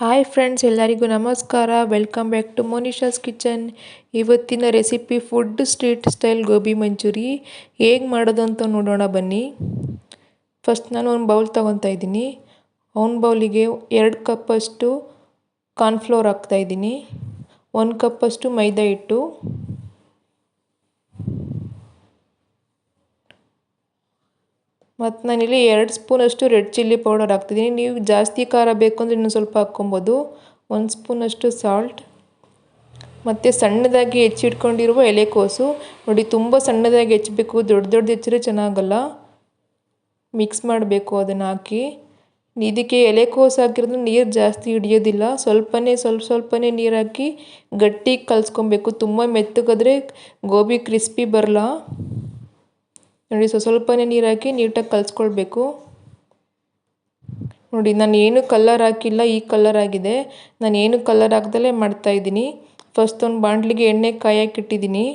Hi friends ಎಲ್ಲರಿಗೂ ನಮಸ್ಕಾರ. Welcome back to Monisha's kitchen ಇವತ್ತಿನ recipe food street style gobi manchurian ಹೇಗೆ ಮಾಡೋದು ಅಂತ ನೋಡೋಣ ಬನ್ನಿ. ಫಸ್ಟ್ ನಾನು ಒಂದು ಬೌಲ್ ತೊಗೊತಾ ಇದ್ದೀನಿ. ಅವ್ನ ಬೌಲಿಗೆ ಎರಡು ಕಪ್ಪಷ್ಟು ಕಾರ್ನ್ಫ್ಲೋರ್ ಹಾಕ್ತಾಯಿದ್ದೀನಿ ಒಂದು ಕಪ್ಪಷ್ಟು ಮೈದಾ ಹಿಟ್ಟು. ಮತ್ತು ನಾನಿಲ್ಲಿ ಎರಡು ಸ್ಪೂನಷ್ಟು ರೆಡ್ ಚಿಲ್ಲಿ ಪೌಡರ್ ಹಾಕ್ತಿದ್ದೀನಿ ನೀವು ಜಾಸ್ತಿ ಖಾರ ಬೇಕು ಅಂದರೆ ಇನ್ನೊಂದು ಸ್ವಲ್ಪ ಹಾಕ್ಕೊಬೋದು. ಒಂದು ಸ್ಪೂನಷ್ಟು ಸಾಲ್ಟ್ ಮತ್ತು ಸಣ್ಣದಾಗಿ ಹೆಚ್ಚಿಟ್ಕೊಂಡಿರುವ ಎಲೆಕೋಸು ನೋಡಿ, ತುಂಬ ಸಣ್ಣದಾಗಿ ಹೆಚ್ಚಬೇಕು, ದೊಡ್ಡ ದೊಡ್ಡ ಹೆಚ್ಚಿದ್ರೆ ಚೆನ್ನಾಗಲ್ಲ. ಮಿಕ್ಸ್ ಮಾಡಬೇಕು ಅದನ್ನು ಹಾಕಿ. ಇದಕ್ಕೆ ಎಲೆಕೋಸು ಹಾಕಿರೋದ್ರೆ ನೀರು ಜಾಸ್ತಿ ಹಿಡಿಯೋದಿಲ್ಲ. ಸ್ವಲ್ಪನೇ, ಸ್ವಲ್ಪ ಸ್ವಲ್ಪನೇ ನೀರು ಹಾಕಿ ಗಟ್ಟಿ ಕಲಿಸ್ಕೊಬೇಕು. ತುಂಬ ಮೆತ್ತಗಾದರೆ ಗೋಬಿ ಕ್ರಿಸ್ಪಿ ಬರಲ್ಲ ನೋಡಿ ಸೊ ಸ್ವಲ್ಪನೇ ನೀರು ಹಾಕಿ ನೀಟಾಗಿ ಕಲಿಸ್ಕೊಳ್ಬೇಕು. ನೋಡಿ ನಾನು ಏನು ಕಲ್ಲರ್ ಹಾಕಿಲ್ಲ, ಈ ಕಲ್ಲರ್ ಆಗಿದೆ. ನಾನು ಏನು ಕಲ್ಲರ್ ಹಾಕ್ದಲೇ ಮಾಡ್ತಾಯಿದ್ದೀನಿ ಫಸ್ಟ್ ಒಂದು ಬಾಂಡ್ಲಿಗೆ ಎಣ್ಣೆ ಕಾಯಕ್ಕೆ ಇಟ್ಟಿದ್ದೀನಿ.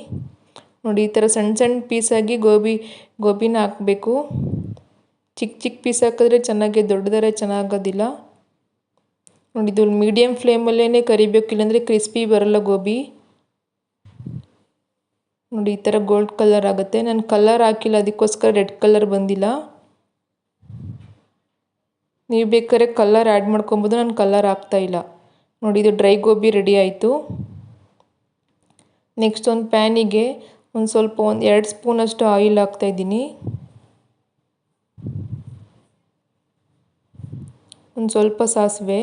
ನೋಡಿ, ಈ ಥರ ಸಣ್ಣ ಸಣ್ಣ ಪೀಸಾಗಿ ಗೋಬಿ, ಗೋಬಿನ ಹಾಕಬೇಕು. ಚಿಕ್ಕ ಚಿಕ್ಕ ಪೀಸ್ ಹಾಕಿದ್ರೆ ಚೆನ್ನಾಗಿ ದೊಡ್ಡದಾರೆ ಚೆನ್ನಾಗೋದಿಲ್ಲ. ನೋಡಿ, ಇದು ಮೀಡಿಯಮ್ ಫ್ಲೇಮಲ್ಲೇ ಕರಿಬೇಕು ಇಲ್ಲಾಂದರೆ ಕ್ರಿಸ್ಪಿ ಬರಲ್ಲ ಗೋಬಿ. ನೋಡಿ, ಈ ಥರ ಗೋಲ್ಡ್ ಕಲರ್ ಆಗುತ್ತೆ. ನಾನು ಕಲರ್ ಹಾಕಿಲ್ಲ, ಅದಕ್ಕೋಸ್ಕರ ರೆಡ್ ಕಲರ್ ಬಂದಿಲ್ಲ. ನೀವು ಬೇಕಾದ್ರೆ ಕಲರ್ ಆ್ಯಡ್ ಮಾಡ್ಕೊಬೋದು. ನಾನು ಕಲರ್ ಇಲ್ಲ. ನೋಡಿ, ಇದು ಡ್ರೈ ಗೋಬಿ ರೆಡಿ ಆಯಿತು. ನೆಕ್ಸ್ಟ್ ಒಂದು ಪ್ಯಾನಿಗೆ ಒಂದು ಸ್ವಲ್ಪ ಒಂದು ಎರಡು ಸ್ಪೂನಷ್ಟು ಆಯಿಲ್ ಹಾಕ್ತಾಯಿದ್ದೀನಿ ಒಂದು ಸ್ವಲ್ಪ ಸಾಸಿವೆ.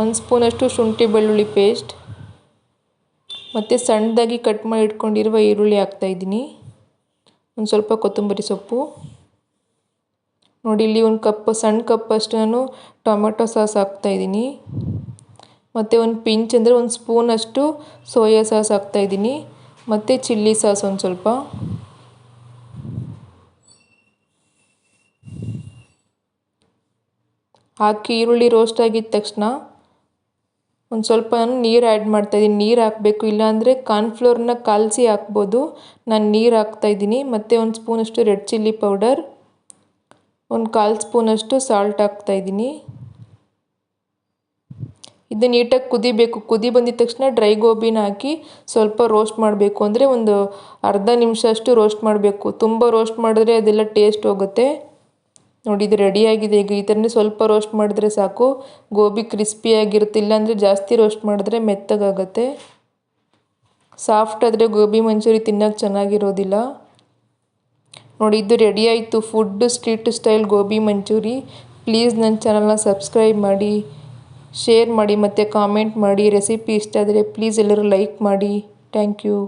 ಒಂದು ಸ್ಪೂನಷ್ಟು ಶುಂಠಿ ಬೆಳ್ಳುಳ್ಳಿ ಪೇಸ್ಟ್ ಮತ್ತು ಸಣ್ಣದಾಗಿ ಕಟ್ ಮಾಡಿ ಇಟ್ಕೊಂಡಿರುವ ಈರುಳ್ಳಿ ಹಾಕ್ತಾಯಿದ್ದೀನಿ ಒಂದು ಸ್ವಲ್ಪ ಕೊತ್ತಂಬರಿ ಸೊಪ್ಪು. ನೋಡಿ, ಇಲ್ಲಿ ಒಂದು ಕಪ್ ಸಣ್ಣ ಕಪ್ಪಷ್ಟು ನಾನು ಟೊಮೆಟೊ ಸಾಸ್ ಹಾಕ್ತಾಯಿದ್ದೀನಿ ಮತ್ತು ಒಂದು ಪಿಂಚ್ ಅಂದರೆ ಒಂದು ಸ್ಪೂನಷ್ಟು ಸೋಯಾ ಸಾಸ್ ಹಾಕ್ತಾಯಿದ್ದೀನಿ ಮತ್ತು ಚಿಲ್ಲಿ ಸಾಸ್ ಒಂದು ಸ್ವಲ್ಪ. ಹಾಕಿ ಈರುಳ್ಳಿ ರೋಸ್ಟ್ ಆಗಿದ ತಕ್ಷಣ ಒಂದು ಸ್ವಲ್ಪ ನೀರು ಆ್ಯಡ್ ಮಾಡ್ತಾಯಿದ್ದೀನಿ ನೀರು ಹಾಕಬೇಕು. ಇಲ್ಲಾಂದರೆ ಕಾರ್ನ್ಫ್ಲೋರ್ನ ಕಲಸಿ ಹಾಕ್ಬೋದು. ನಾನು ನೀರು ಹಾಕ್ತಾಯಿದ್ದೀನಿ ಮತ್ತು ಒಂದು ಸ್ಪೂನಷ್ಟು ರೆಡ್ ಚಿಲ್ಲಿ ಪೌಡರ್ ಒಂದು ಕಾಲು ಸ್ಪೂನಷ್ಟು ಸಾಲ್ಟ್ ಹಾಕ್ತಾಯಿದ್ದೀನಿ ಇದು ನೀಟಾಗಿ ಕುದಿಬೇಕು. ಕುದಿ ಬಂದಿದ ತಕ್ಷಣ ಡ್ರೈ ಗೋಬಿನ ಹಾಕಿ ಸ್ವಲ್ಪ ರೋಸ್ಟ್ ಮಾಡಬೇಕು. ಅಂದರೆ ಒಂದು ಅರ್ಧ ನಿಮಿಷ ಅಷ್ಟು ರೋಸ್ಟ್ ಮಾಡಬೇಕು. ತುಂಬ ರೋಸ್ಟ್ ಮಾಡಿದ್ರೆ ಅದೆಲ್ಲ ಟೇಸ್ಟ್ ಹೋಗುತ್ತೆ. ನೋಡಿ, ಇದು ರೆಡಿಯಾಗಿದೆ ಈಗ ಈ ಥರನೇ ಸ್ವಲ್ಪ ರೋಸ್ಟ್ ಮಾಡಿದ್ರೆ ಸಾಕು. ಗೋಬಿ ಕ್ರಿಸ್ಪಿಯಾಗಿರುತ್ತೆ ಇಲ್ಲಾಂದರೆ ಜಾಸ್ತಿ ರೋಸ್ಟ್ ಮಾಡಿದ್ರೆ ಮೆತ್ತಗಾಗತ್ತೆ. ಸಾಫ್ಟ್ ಆದರೆ ಗೋಬಿ ಮಂಚೂರಿ ತಿನ್ನೋಕೆ ಚೆನ್ನಾಗಿರೋದಿಲ್ಲ. ನೋಡಿ, ಇದು ರೆಡಿ ಆಯಿತು. Food street style gobi manchurian. Please ನನ್ನ ಚಾನಲ್ನ ಸಬ್ಸ್ಕ್ರೈಬ್ ಮಾಡಿ ಶೇರ್ ಮಾಡಿ ಮತ್ತು ಕಾಮೆಂಟ್ ಮಾಡಿ. ರೆಸಿಪಿ ಇಷ್ಟ ಆದರೆ ಪ್ಲೀಸ್ ಎಲ್ಲರೂ ಲೈಕ್ ಮಾಡಿ. Thank you